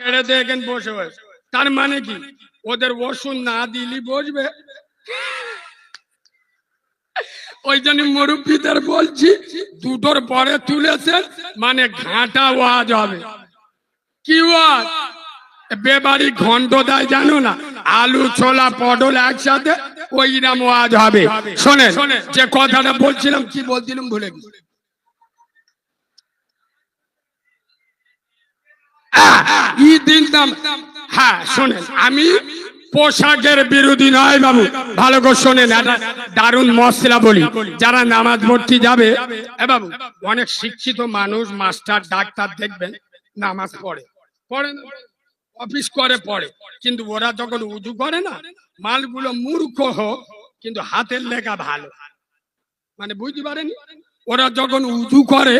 ছেড়ে দেখেন বসে বসে। তার মানে কি? ওদের ওষুধ না দিলি বসবে। ওই জন্য মুরব্বীদের বলছি দুটোর পরে তুলেছেন মানে ঘাটা ওয়াজ হবে। কি ওয়াজ? বেবাড়ি ঘন্ট দেয় জানো না? আলু ছোলা পটল একসাথে ওইরাম ওয়াজ হবে। শোনেন। যে কথাটা বলছিলাম কি বলছিলাম ভুলে গেছি। দাম হ্যাঁ শোনেন, আমি পোশাকের বিরোধী নয় বাবু। ভালো করে শোনেন, একটা দারুণ মশলা বলি। যারা নামাজ পড়তে যাবে, এ বাবু, অনেক শিক্ষিত মানুষ, মাস্টার, ডাক্তার দেখবেন, নামাজ পড়ে। পড়ে অফিস করে, পড়ে। কিন্তু ওরা যখন উজু করে না, মালগুলো মূর্খ হোক, কিন্তু হাতের লেখা ভালো। মানে বুঝতে পারেনি? ওরা যখন উজু করে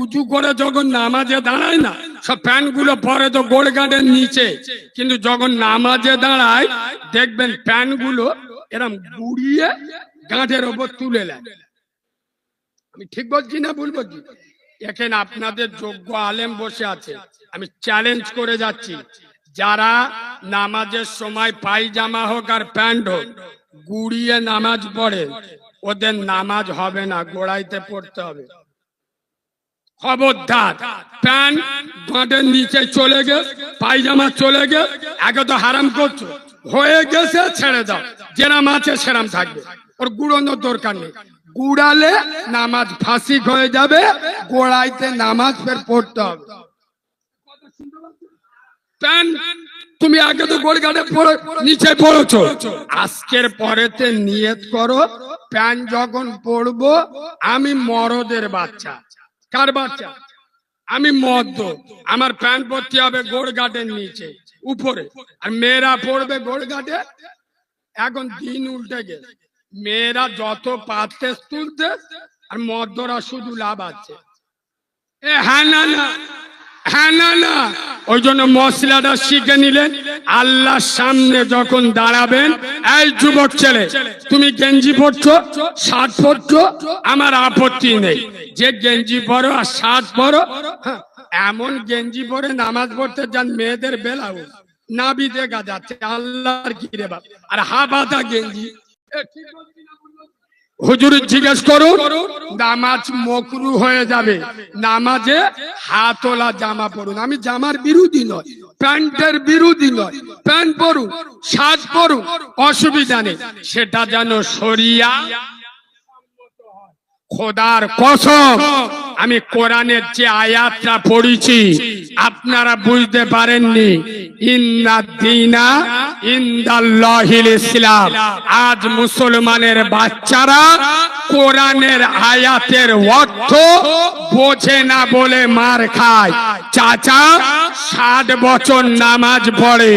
উজু করে যখন নামাজে দাঁড়ায় না সব প্যান্টগুলো পরে তো গোড় গাঁটের নিচে। কিন্তু যখন নামাজে দাঁড়ায়, দেখবেন প্যান্টগুলো এরম গুড়িয়ে গাঁটের ওপর তুলে নেয়। আমি ঠিক বলছি না ভুল বলছি? এখানে আপনাদের যোগ্য আলেম বসে আছে। আমি চ্যালেঞ্জ করে যাচ্ছি। যারা নামাজের সময় পায়জামা হোক আর প্যান্ট হোক, গুড়িয়ে নামাজ পড়ে, ওদের নামাজ হবে না, গোড়াইতে পড়তে হবে। খবরদার, প্যান্ট গাঁটের নিচে চলে গে, পায়জামা চলে গে, আগে তো হারাম করছ। হয়ে গেছে, ছেড়ে দাও। যেরাম আছে, সেরাম থাকবে। ওর গুড়ানোর দরকার নেই। গুড়ালে নামাজ ফাঁসি হয়ে যাবে, গোড়াইতে নামাজ ফের পড়তে হবে। তুমি আগে তো গোড় গাড়ে পড়ে, নিচে পড়েছো। আজকের পরেতে নিয়ত করো প্যান্ট যখন পড়ব, আমি মরদের বাচ্চা। কার বাচ্চা? আমি মদ্য আমার প্যান্ট পরতে হবে গোড় নিচে, উপরে। আর মেয়েরা পড়বে গোড় গাটে এখন দিন উল্টে গেছে। মেয়েরা যত পারতে তুলতে, আর মদ্যরা শুধু লাভ আছে। এ হ্যাঁ না না। হ্যাঁ না না। ওই জন্য মশলাটা শিখে নিলেন আল্লাহর সামনে যখন দাঁড়াবেন এই যুবক ছেলে তুমি গেঞ্জি পরছো শার্ট পরছো আমার আপত্তি নেই। যে গেঞ্জি পরো আর শার্ট পরো হ্যাঁ, এমন গেঞ্জি পরে নামাজ পড়তে যান মেয়েদের বেলাও নাবি দেখা যাচ্ছে আল্লাহর কিরে বাপ। আর হাবাদা গেঞ্জি। ঠিক বলছি না ভুল বলছি? হুজুর জিজ্ঞেস করুন নামাজ মকরু হয়ে যাবে। নামাজে হাতলা জামা পরুন। আমি জামার বিরোধী নয়, প্যান্টের বিরোধী নয়। প্যান্ট পরুন সাজ পরুন, অসুবিধা নেই। সেটা যেন সরিয়া খোদার কসম। আমি কোরআনের যে আয়াতটা পড়েছি, আপনারা বুঝতে পারেননি। ইন্নাদ্দিনা ইন্দাল্লাহিল ইসলাম। আজ মুসলমানের বাচ্চারা কোরআনের আয়াতের অর্থ বোঝে না বলে মার খায়। চাচা ষাট বছর নামাজ পড়ে।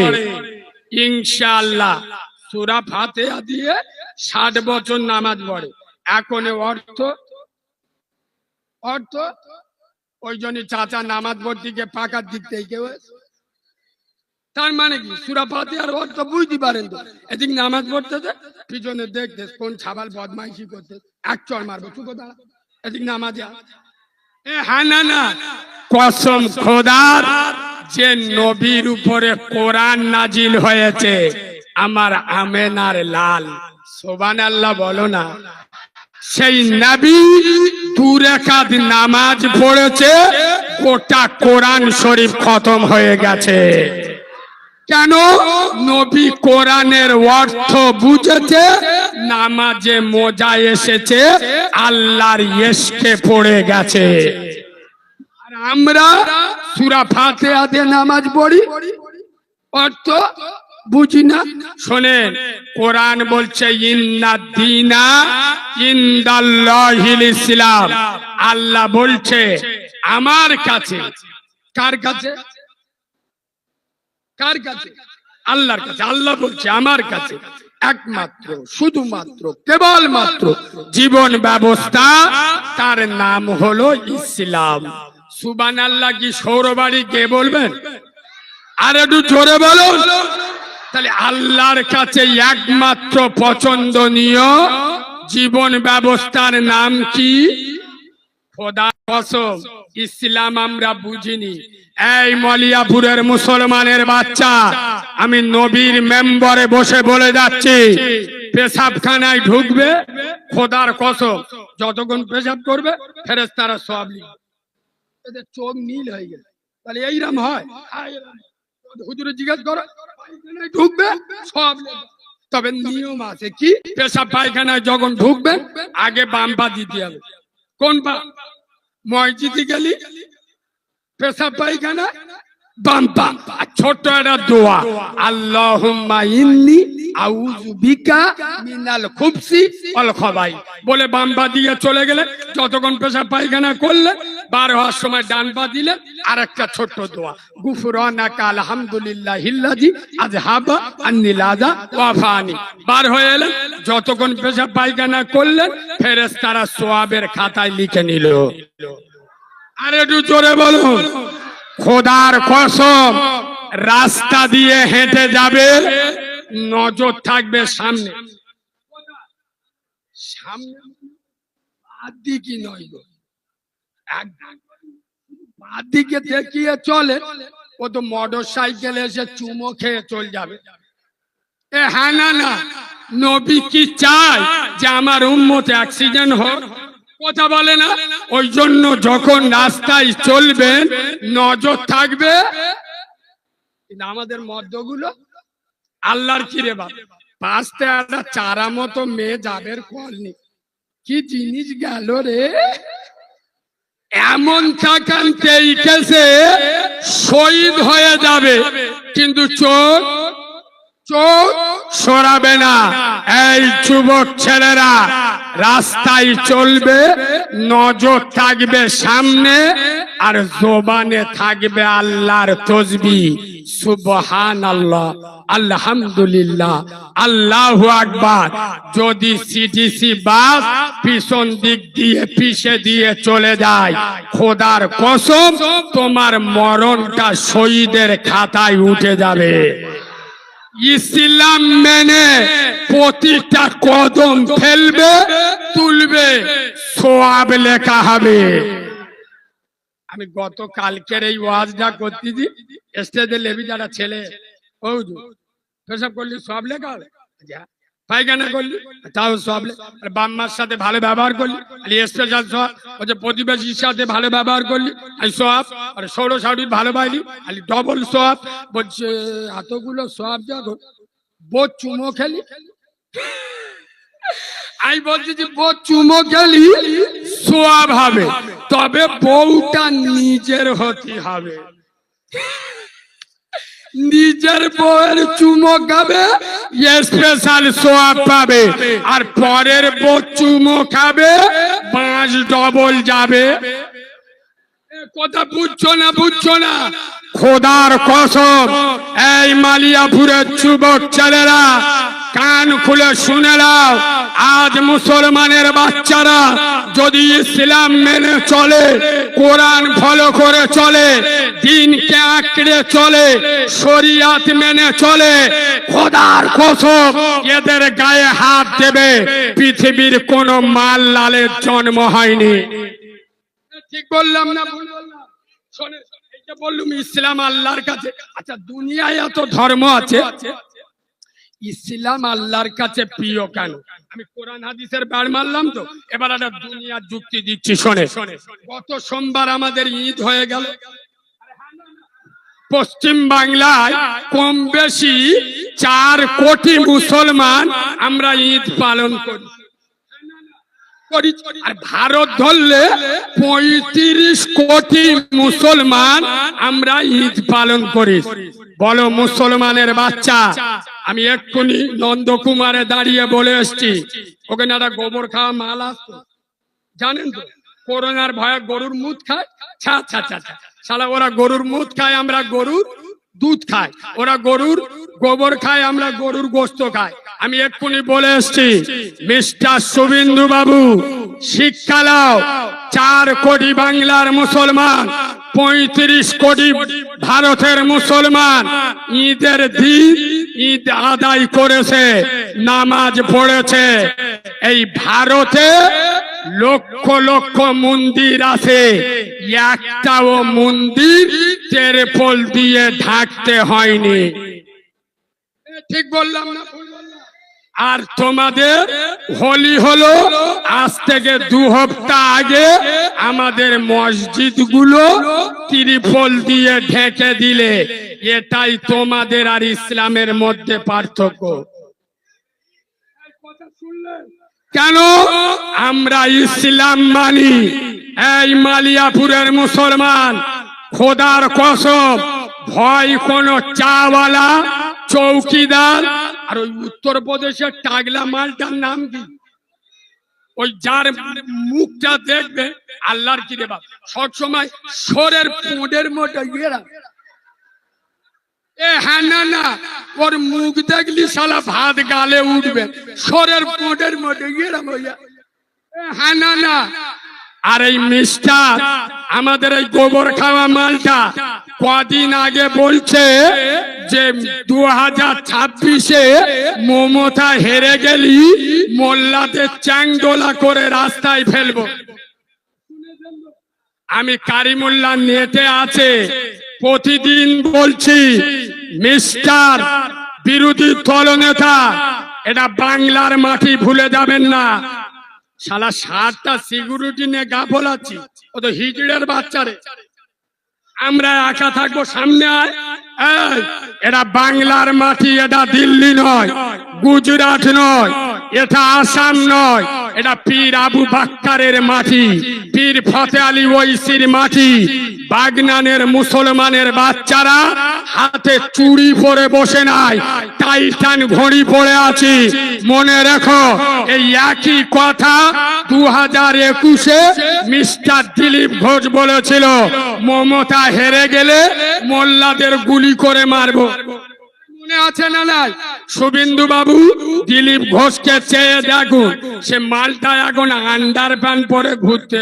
ইনশাল্লাহ সুরা ফাতেহা দিয়ে ষাট বছর নামাজ পড়ে। এখন অর্থ অর্থ, ওই জন্য চাচা নামাজ গিয়ে পাকার দিক থেকে তার মানে কি? সুরা ফাতিহার অর্থ বুঝতে পারেন তো? এদিক নামাজ পড়তেছে, পিছনে দেখতে কোন ছাবাল বদমাইশি করতে। এক চর মারবো, চুপো দাঁড়া। এদিক নামাজে। এ হ্যাঁ না না কসম খোদার, যে নবীর উপরে কোরআন নাজিল হয়েছে, আমার আমেনার লাল। সোবান আল্লাহ বলো না। সেই নবী দু নামাজ পড়েছে, গোটা কোরআন শরীফ খতম হয়ে গেছে। কেন? নবী কোরআনের অর্থ বুঝেছে, নামাজে মজা এসেছে, আল্লাহর ইশকে পড়ে গেছে। আর আমরা সুরা ফাতিহাতে নামাজ পড়ি। অর্থ বুঝি না? শোনেন, কোরআন বলছে, ইন্না দিনা ইন্দাল্লাহিল ইসলাম। আল্লাহ বলছে, আমার কাছে। কার কাছে? কার কাছে? আল্লাহর কাছে। আল্লাহ বলছে, আমার কাছে। একমাত্র, শুধুমাত্র, কেবলমাত্র জীবন ব্যবস্থা, তার নাম হলো ইসলাম। সুবান আল্লাহ কি সৌরবাড়ি কে বলবেন? আর একটু জোরে বলুন। তাহলে আল্লাহর কাছে একমাত্র পছন্দনীয় জীবন ব্যবস্থার নাম কি? ইসলাম আমরা বুঝিনি। এই মলিয়াপুরের মুসলমানের বাচ্চা, আমি নবীর মেম্বারে বসে বলে যাচ্ছি, পেশাবখানায় ঢুকবে, খোদার কসম, যতক্ষণ পেশাব করবে ফেরেস তারা সব চোখ নীল হয়ে গেছে। তাহলে এইরকম হয়। হুজুরে জিজ্ঞেস করো। ঢুকবে? সব। তবে নিয়ম আছে কি? পেশাব পায়খানায় যখন ঢুকবে, আগে বাম পা দিতে হবে। কোন পা? মসজিদে গেলি? পেশাব পায়খানা বাম পা আর ছোট্ট একটা দোয়া আল্লাহুম্মা ইন্নি আউযু বিকা মিনাল খুবসি ওয়াল খবাই বলে বাম পা দিয়ে চলে গেলে, যতক্ষণ পেশাব পায়খানা করলে, বার হওয়ার সময় ডান পা দিলে আর একটা ছোট্ট দোয়া। গুফরানাকা আলহামদুলিল্লাহ হিল্লাজি আজহাবা আন্নিলাজা ওয়াফানি। বার হয়ে এলেন যতক্ষণ পেশাব পায়খানা করলেন ফেরেশতারা সোয়াবের খাতায় লিখে নিল। আর একটু জোরে বলুন। খোদার কসম, রাস্তা দিয়ে হেঁটে যাবে, নজর থাকবে সামনে। চলে, ও তো মোটর সাইকেল এসে চুমো খেয়ে চল যাবে। এ হ্যাঁ না না নবী কি চায় যে আমার উম্মত অ্যাক্সিডেন্ট হোক? কথা বলে না। ওই জন্য যখন রাস্তায় চলবেন, নজর থাকবে আমাদের মদ্যগুলো আল্লাহর কিরে বাপ। পাঁচটা চারা মতো মেয়ে যাবের কল নেই। কি জিনিস গেল রে? এমন থাকান কেসে শহীদ হয়ে যাবে। কিন্তু চোখ চোখ সরাবে না। এই যুবক ছেলেরা রাস্তায় চলবে, নজর থাকবে সামনে, আর জোবানে থাকবে আল্লাহর তসবি। সুবহান আল্লাহ আলহামদুলিল্লাহ, আল্লাহু আকবার। যদি সিটিসি বাস পিছন দিক দিয়ে পিছে দিয়ে চলে যায়, খোদার কসম, তোমার মরণটা শহীদের খাতায় উঠে যাবে। ইসলাম মেনে প্রতিটা কদম ফেলবে, তুলবে, সোয়াব লেখা হবে। আমি গত কালকের এই ওয়াজটা করতেছি স্টেজে লেবি যারা ছেলে ও সব করলি সব লেখা হবে? যা পায়খানা করলি, তাও সব আর বাম্মার সাথে ভালো ব্যবহার করলি আর স্পেশাল সব যে প্রতিবেশীর সাথে ভালো ব্যবহার করলি, আর সব, আর সৌর সাউরির ভালো পাইলি আর ডবল সব, বলছে, এতগুলো সব যখন বো চুমো খেলি। আমি বলছি যে বউ চুমো খেলি সোয়াব হবে, তবে বউটা নিজের হতে হবে। নিজের বউয়ের চুমো খাবে স্পেশাল সোয়াব পাবে। আর পরের বউ চুমো খাবে পাঁচ ডবল যাবে। কথা বুঝছ না বুঝছ না? খোদার কসম, এই মালিয়াপুরের যুবক ছেলেরা কান খুলে শুনে নাও, আজ মুসলমানের বাচ্চারা যদি ইসলাম মেনে চলে, কোরআন ফলো করে চলে, দিনকে আঁকড়ে চলে, শরিয়াত মেনে চলে, খোদার কসম এদের গায়ে হাত দেবে, পৃথিবীর কোনো মাল লালের জন্ম হয়নি। ঠিক বললাম না বললাম ইসলাম আল্লাহর কাছে আচ্ছা দুনিয়ায় এত ধর্ম আছে? ইসলাম আল্লাহর কাছে প্রিয় কেন? আমি কোরআন হাদিসের বার মারলাম তো, এবার একটা দুনিয়ার যুক্তি দিচ্ছি, শোনে। গত সোমবার আমাদের ঈদ হয়ে গেল। পশ্চিম বাংলায় কম বেশি চার কোটি মুসলমান আমরা ঈদ পালন করি। আর ভারত ধরলে পঁয়ত্রিশ কোটি মুসলমান আমরা ঈদ পালন করি। বলো, মুসলমানের বাচ্চা, আমি এক্ষুনি নন্দকুমারে দাঁড়িয়ে বলে এসছি। ওখানে একটা গোবর খাওয়া মাল আসতো। জানেন তো, করোনার ভয়ে গরুর মুদ খায়? ছা ছা ছা ছা ওরা গরুর মুদ খায়, আমরা গরুর দুধ খায়। ওরা গরুর গোবর খায়, আমরা গরুর গোস্ত খাই। আমি এক্ষুনি বলে এসছি, মিস্টার শুভেন্দু বাবু, শিক্ষা লাও চার কোটি বাংলার মুসলমান, পঁয়ত্রিশ কোটি ভারতের মুসলমান, ঈদের দিন ঈদ আদায় করেছে, নামাজ পড়েছে। এই ভারতে লক্ষ লক্ষ মন্দির আছে। একটাও মন্দির তেরপল দিয়ে ঢাকতে হয়নি। ঠিক বললাম না আর তোমাদের হোলি হলো আজ থেকে দু হপ্তাহ আগে আমাদের মসজিদগুলো ত্রিপল দিয়ে ঢেকে দিলে। এটাই তোমাদের আর ইসলামের মধ্যে পার্থক্য। কেন? আমরা ইসলাম মানি। এই মালিয়াপুরের মুসলমান, খোদার কসম, ভয় কোন চাওয়ালা, চৌকিদার। আর ওই উত্তরপ্রদেশের টাগলা মালটার নাম কি? ওই যার মুখটা দেখবে, আল্লাহর কি রে বাপ সবসময় সরের পোঁডের মতো এ হ্যাঁ না ওর মুখ দেখলি শালা ভাত গালে উঠবে। সরের পোঁডের মতো ইয়েরা বইয়া হ্যাঁ না আর এই মিস্টার, আমাদের এই গোবর খাওয়া মালটা কদিন আগে বলছে যে দু হাজার ছাব্বিশে মমতা হেরে গেলি মোল্লাতে চ্যাংদোলা করে রাস্তায় ফেলব। আমি কারিমুল্লাহ নেটে আছে। প্রতিদিন বলছি, মিস্টার বিরোধী দলনেতা, এটা বাংলার মাটি ভুলে যাবেন না। সালা সাতটা সিকিউরিটি নিয়ে গা ফোলাচ্ছি, ও তো হিজড়ের বাচ্চারে। আমরা একা থাকব সামনে আয় এটা বাংলার মাটি এটা দিল্লি নয়, গুজরাট নয়, এটা আসাম নয়, এটা পীর আবু বাক্কারের মাটি, পীর ফতে আলী ওইসির মাটি, বাগনানের মুসলমানের বাচ্চারা হাতে চুড়ি পরে বসে নাই, টাইটান ঘড়ি পড়ে আছি, মনে রেখো, এই একই কথা দু হাজার একুশে মিস্টার দিলীপ ঘোষ বলেছিল, মমতা হেরে গেলে মোল্লাদের গুলি করে মারব? মনে আছে না নাই? শুভেন্দু বাবু, দিলীপ ঘোষকে চেয়ে দেখুন, সে মালটা এখন আন্ডার প্যান্ট পরে ঘুরতে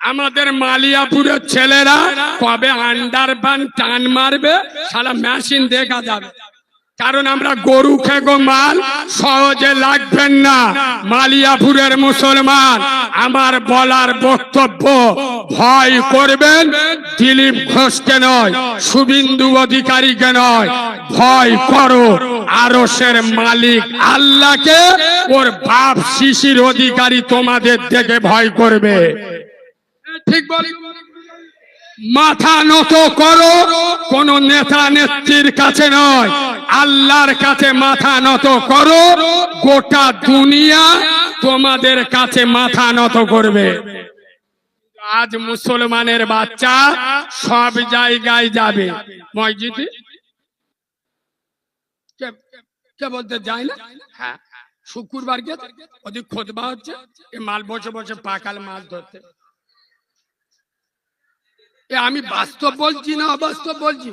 আমাদের মালিয়াপুরের ছেলেরা কবে আন্ডার প্যান্ট টান মারবে? সারা মেশিন দেখা যাবে। কারণ আমরা গরু খেগো মাল, সহজে লাগবেন না। মালিয়াপুরের মুসলমান, আমার বলার বক্তব্য, ভয় করবেন, দিলীপ ঘোষকে নয়, শুভিন্দু অধিকারীকে নয়, ভয় করো আরসের মালিক আল্লাহকে, ওর বাপ শিশির অধিকারী তোমাদের থেকে ভয় করবে। ঠিক বলি মাথা নত করো, কোন নেতা নেত্রীর কাছে নয়। আল্লাহর কাছে মাথা নত করো, গোটা দুনিয়া তোমাদের কাছে মাথা নত করবে। আজ মুসলমানের বাচ্চা সব জায়গায় যাবে। মসজিদে? কে- বলতে যায় না? হ্যাঁ শুক্রবার কে ওদিক খোদবা হচ্ছে মাল বসে বসে পাকাল মাছ ধরতে। আমি বাস্তব বলছি না অবাস্তব বলছি?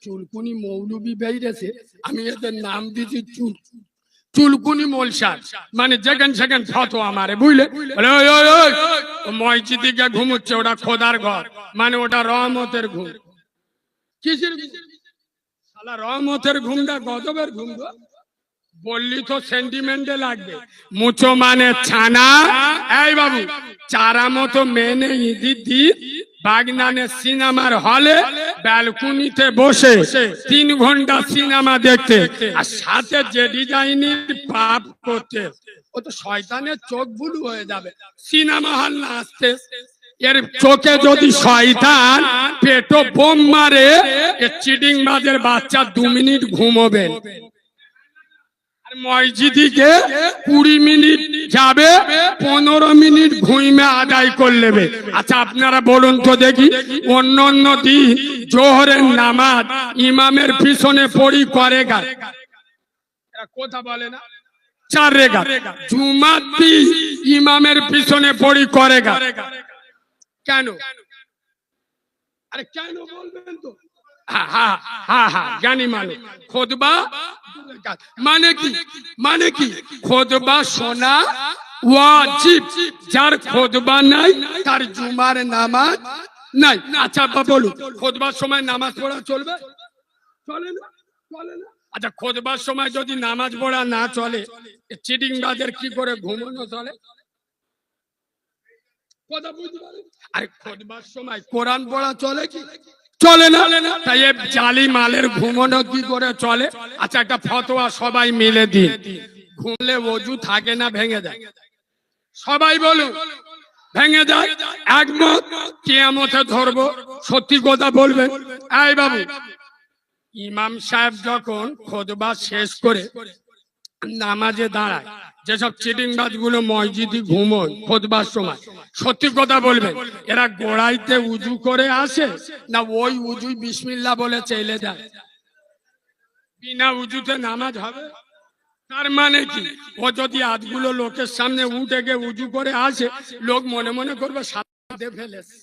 চুলকুনি মৌলবি বেরিয়েছে, আমি এদের নাম দিছি চুল চুলকুনি মোলসার। মানে যেখান সেখান ফটো আমারে, বুঝলে? মসজিদে ঘুমুচ্ছে, ওটা খোদার ঘর। মানে ওটা রহমতের ঘুম। কিসের ঘুম? রহমতের ঘুমটা, গজবের ঘুম বললি তো সেন্টিমেন্টে লাগবে। মুচো মানে ছানা। এই বাবু, চারা মতো মেনে ইদি দি বাগনানের সিনেমার হলে ব্যালকনিতে বসে তিন ঘণ্টা সিনেমা দেখতে। আর সাথে যে ডিজাইনের পাপ করতে। ও তো শয়তানের চোখ বুলু হয়ে যাবে। সিনেমা হল না আসতে এর চোখে যদি শয়তান পেটো বোম মারে চিটিং বাজের বাচ্চা দু মিনিট ঘুমোবেন আর মসজিদিকে কুড়ি মিনিট যাবে পনেরো মিনিট ঘুইমে আদায় করে নেবে। আচ্ছা আপনারা বলুন তো দেখি অন্য অন্য দিন জোহরের নামাজ ইমামের পিছনে পড়ি করে গা। কথা বলে না। চার রেগা। জুমার দিন ইমামের পিছনে পড়ি করে গা। কেন? আরে কেন বলবেন তো? জ্ঞানী মানুষ খোদবা মানে কি? মানে কি? খোদবা শোনা ওয়াজিব। যার খোদবা নাই তার জুমার নামাজ নাই। আচ্ছা বলুন খোদবার সময় নামাজ পড়া চলবে? চলে না? চলে না? আচ্ছা খোদবার সময় যদি নামাজ পড়া না চলে চিটিং বাজের কি করে ঘুমানো চলে? কথা বুঝতে? আরে খোদবার সময়? কোরআন পড়া চলে কি? চলে না? তাই জালি মালের ঘুমানো কি করে চলে? আচ্ছা একটা ফতোয়া সবাই মিলে দিন। ঘুমলে অজু থাকে না ভেঙে যায়। সবাই বলুন ভেঙে যায়? একমত? কেয়ামতে ধরবো? সত্যি কথা বলবেন? এই বাবু ইমাম সাহেব যখন খোদবা শেষ করে নামাজে দাঁড়ায় যেসব চিটিংবাজগুলো মসজিদে ঘুমোয় খোঁজবার সময়, সত্যি কথা বলবেন, এরা গোড়াইতে উজু করে আসে না ওই উজু বিসমিল্লা বলে চলে যায় বিনা উজুতে নামাজ হবে? তার মানে কি? ও যদি আধগুলো লোকের সামনে উঠে গিয়ে উজু করে আসে, লোক মনে মনে করবে সাথে ফেলেছে।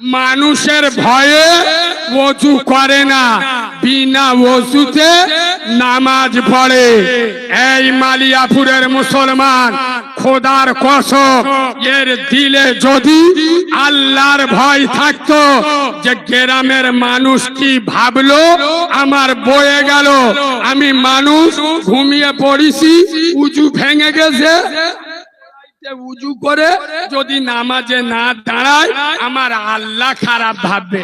মানুষের ভয়ে অজু করে না, বিনা ওজুতে নামাজ পড়ে। এই মালিয়াপুরের মুসলমান, খোদার কসম, এর দিলে যদি আল্লাহর ভয় থাকতো যে গ্রামের মানুষ কি ভাবলো, আমার বয়ে গেল। আমি মানুষ ঘুমিয়ে পড়িছি উঁচু ভেঙে গেছে। উজু করে যদি নামাজে না দাঁড়ায়, আমার আল্লাহ খারাপ ভাববে।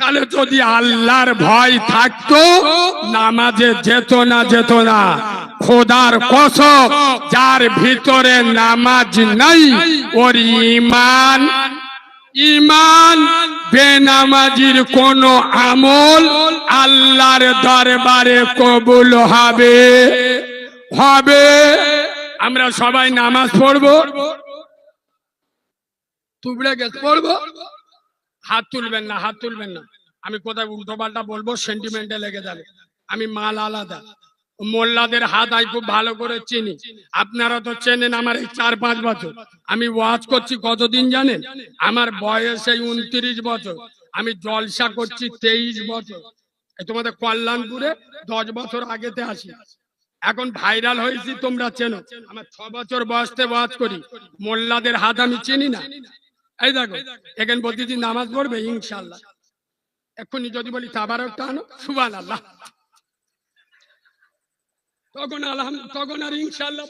তাহলে যদি আল্লাহর ভয় থাকতো, নামাজে যেত না যেত না। খোদার কসম, যার ভিতরে নামাজ নাই, ওর ইমান ইমান বেনামাজির কোন আমল আল্লাহর দরবারে কবুল হবে। হবে। আমরা সবাই নামাজ পড়ব। তুবড়ে গেছে, পড়ব। হাত তুলবেন না, হাত তুলবেন না। আমি কোথায় উল্টো পাল্টা বলব? সেন্টিমেন্টে লেগে যাবে। আমি মাল আলাদা। মোল্লাদের হাত আমি খুব ভালো করে চিনি। আপনারা তো চেনেন আমার এই চার পাঁচ বছর। আমি ওয়াজ করছি কতদিন জানেন? আমার বয়স এই উনত্রিশ বছর। আমি জলসা করছি তেইশ বছর। তোমাদের কল্যাণপুরে দশ বছর আগেতে আসি। এখন ভাইরাল হয়েছি তোমরা চেনো। আমার ছ বছর বয়সতে ওয়াজ করি। মোল্লাদের হাত আমি চিনি না। এই দেখো, এখানে বলতেছি নামাজ পড়বে ইনশাল্লাহ এক্ষুনি যদি বলি তাবারকটা আনো সুবান আল্লাহ তখন আলহাম তখন আর ইনশাল্লাহ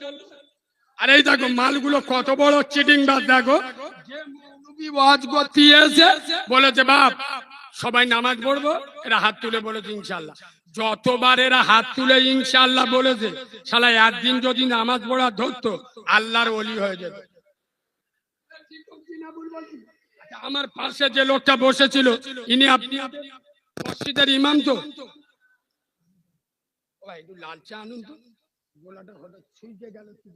আর এই দেখো, মালগুলো কত বড় চিটিং বাদ দেখো। বলেছে, বাপ, সবাই নামাজ পড়ব? এরা হাত তুলে বলেছে ইনশাল্লাহ যতবার এরা হাত তুলে ইনশাল্লাহ বলেছে শালা একদিন যদি নামাজ পড়া ধরতো, আল্লাহর অলি হয়ে যেত। আমার পাশে যে লোকটা বসেছিল ইনি আপনি মসজিদের ইমাম তো? একটু লাল চা আনুন তো। গোলাটা হঠাৎ ছুঁইতে গেল কি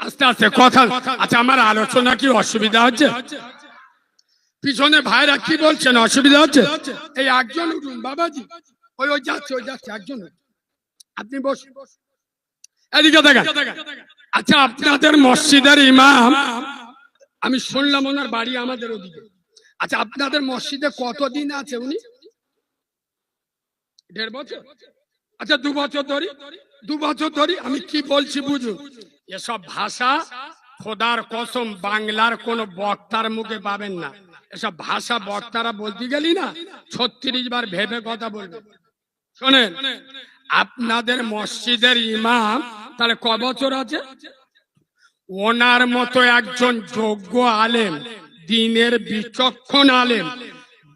আস্তে আস্তে কথা আচ্ছা আমার আলোচনা কি অসুবিধা হচ্ছে? পিছনে ভাইরা কি বলছেন? অসুবিধা হচ্ছে? এই একজন উঠুন বাবাজি। ওই ওই যাচ্ছে ওই যাচ্ছে একজন উঠুন। আপনি বসুন এদিকে দেখেন আচ্ছা আপনাদের মসজিদের ইমাম, আমি শুনলাম ওনার বাড়ি আমাদের ওদিকে। আচ্ছা আপনাদের মসজিদে কতদিন আছে উনি? দেড় বছর? আচ্ছা দু বছর ধরি। দু বছর ধরি, আমি কি বলছি বুঝুন? এসব ভাষা খোদার কসম, বাংলার কোন বক্তার মুখে পাবেন না। এসব ভাষা বক্তারা বলতে গেলি না, ছত্রিশ বার ভেবে কথা বলবে। শোনেন আপনাদের মসজিদের ইমাম, তাহলে ক বছর আছে? ওনার মতো একজন যোগ্য আলেম, দিনের বিচক্ষণ আলেম,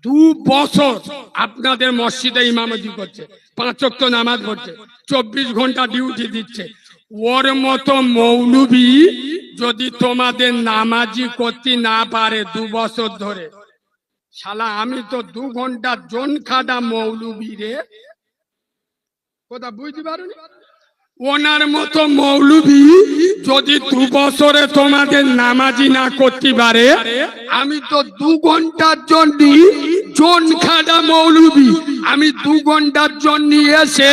দু বছর আপনাদের মসজিদে ইমামতি করছে, পাঁচ নামাজ পড়ছে, চব্বিশ ঘণ্টা ডিউটি দিচ্ছে। ওর মতো মৌলবি যদি তোমাদের নামাজি করতে না পারে দু বছর ধরে। শালা, আমি তো দু ঘণ্টা জন খাটা মৌলবি রে। কথা বুঝতে পারোনি? ওনার মতো মৌলবি যদি দু বছরে তোমাদের নামাজি না করতে পারে আমি তো দু ঘণ্টার জন্য জন খাডা মৌলবি। আমি দু ঘণ্টার জন্য এসে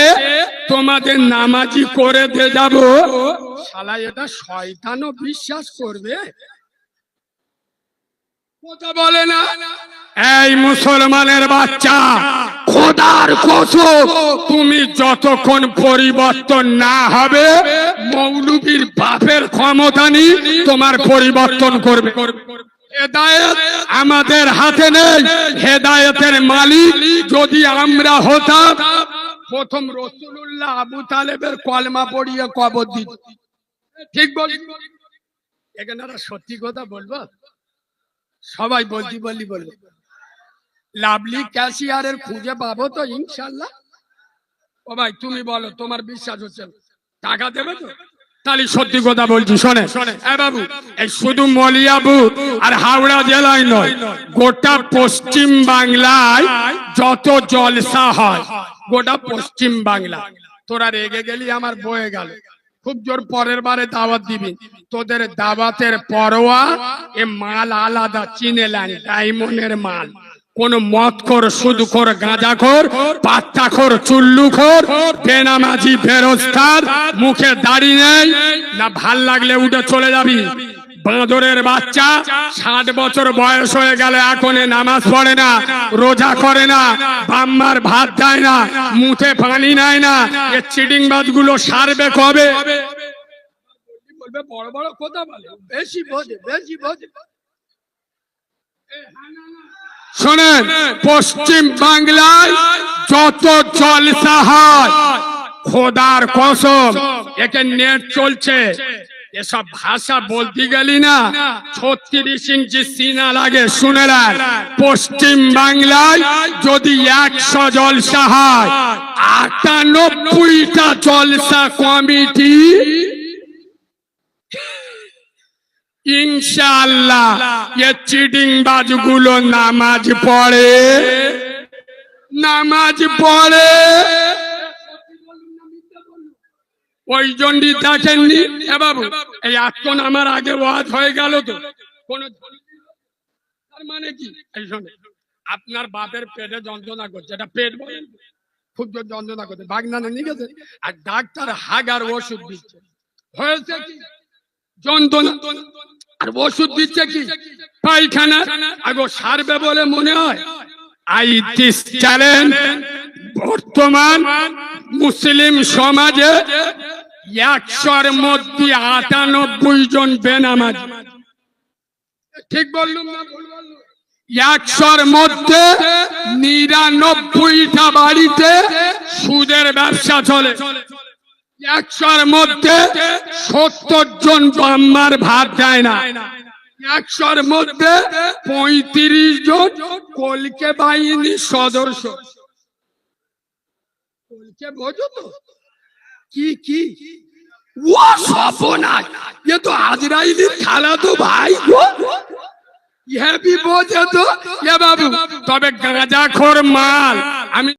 তোমাদের নামাজি করে দিয়ে যাব। শালা এটা শয়তানও বিশ্বাস করবে? এই মুসলমানের বাচ্চা, খোদার কসম, তুমি যতক্ষণ পরিবর্তন না হবে, মৌলবীর বাপের ক্ষমতা নেই তোমার পরিবর্তন করবে। হেদায়েত আমাদের হাতে নেই। হেদায়েতের মালিক যদি আমরা হতাম, প্রথম রসুল্লাহ আবু তালেবের কলমা পড়িয়ে কবর দিত। ঠিক বল এখানে সত্যি কথা বলব? সবাই বলতি বললি বলব লাভলি ক্যাশিয়ারের খুঁজে পাবো তো, ইনশাল্লাহ। ও ভাই, তুমি বলো, তোমার বিশ্বাস হচ্ছে টাকা দেবে তো? তাহলে সত্যি কথা বলছি, শোনে। বাবু, এই শুধু আর হাওড়া জেলায় নয়, গোটা পশ্চিম বাংলায় যত জলসা হয়, গোটা পশ্চিম বাংলা। তোরা রেগে গেলি, আমার বয়ে গেল। খুব জোর পরের বারে দাওয়াত দিবি। তোদের দাওয়াতের পরোয়া এ মাল আলাদা, চিনে চিনেলেন ডাইমন্ডের মাল। কোন মদ খোর সুদ খোর গাঁজা খোর পাত্তা খোর চুল্লু খোর বেনামাজি, বেরোজগার, মুখে দাড়ি নেই, না ভালো লাগলে উঠে চলে যাবি। বাঁদরের বাচ্চা ষাট বছর বয়স হয়ে গেলে এখন নামাজ পড়ে না রোজা করে না বাম্মার ভাত দেয় না মুখে পানি নেয় না এ বাজগুলো সারবে কবে? বলবে বড় বড় কথা বলে বেশি বোঝে বেশি বোঝে। শোনেন পশ্চিম বাংলায় যত জলসা হয় খোদার কসম একে নেট চলছে। এসব ভাষা বলতে গেলি না। ছত্রিশ ইঞ্চি সিনা লাগে শুনেলেন পশ্চিম বাংলায় যদি একশো জলসা হয়, আটানব্বইটা জলসা কমিটি ইনশাআল্লাহ এ চিটিং নামাজ পড়ে। নামাজ পড়ে। ওই জন্যই দেখেননি এ বাবু, এই এখন আমার আগে ওয়াজ হয়ে গেল তো। কোন মানে কি? আপনার বাপের পেটে যন্ত্রণা করছে। এটা পেট বলেন জোর যন্ত্রণা করছে। বাগনানা নিয়ে গেছে? আর ডাক্তার হাগার ওষুধ দিচ্ছে। হয়েছে কি? যন্ত্রণা। আর ওষুধ দিচ্ছে কি? পায়খানা। আগো সারবে বলে মনে হয়। Eye challenge. বর্তমান মুসলিম সমাজে একশোর মধ্যে আটানব্বই জন বেনামাজ। ঠিক বললুম না একশোর মধ্যে নিরানব্বইটা বাড়িতে সুদের ব্যবসা চলে। একশোর মধ্যে সত্তর জন বাম্মার ভাত দেয় না। একশোর মধ্যে পঁয়ত্রিশ জন কলকে বাহিনীর সদস্য। কলকে বোঝো তো? কি কি? ও সপনাশ এ তো আজরাইলির খালা তো ভাই গো হ্যাপি বোঝে তো, এ বাবু, তবে মাল।